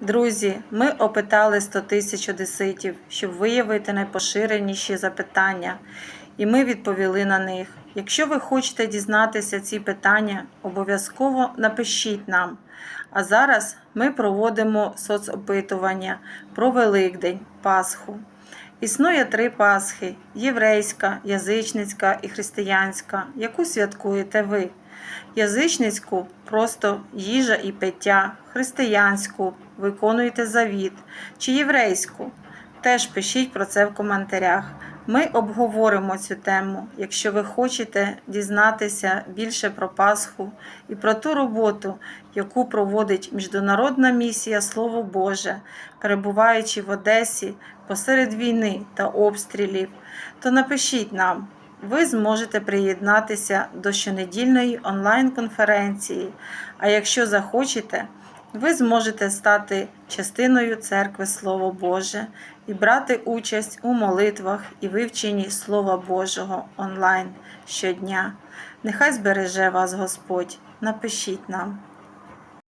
Друзі, ми опитали 100 тисяч одеситів, щоб виявити найпоширеніші запитання, і ми відповіли на них. Якщо ви хочете дізнатися ці питання, обов'язково напишіть нам. А зараз ми проводимо соцопитування про Великдень, Пасху. Існує три Пасхи: єврейська, язичницька і християнська, яку святкуєте ви. Язичницьку просто їжа і пиття, християнську виконуєте завіт, чи єврейську. Теж пишіть про це в коментарях. Ми обговоримо цю тему. Якщо ви хочете дізнатися більше про Пасху і про ту роботу, яку проводить Міжнародна місія Слово Боже, перебуваючи в Одесі посеред війни та обстрілів, то напишіть нам. Ви зможете приєднатися до щонедільної онлайн-конференції. А якщо захочете, ви зможете стати частиною церкви Слово Боже і брати участь у молитвах і вивченні Слова Божого онлайн щодня. Нехай збереже вас Господь. Напишіть нам.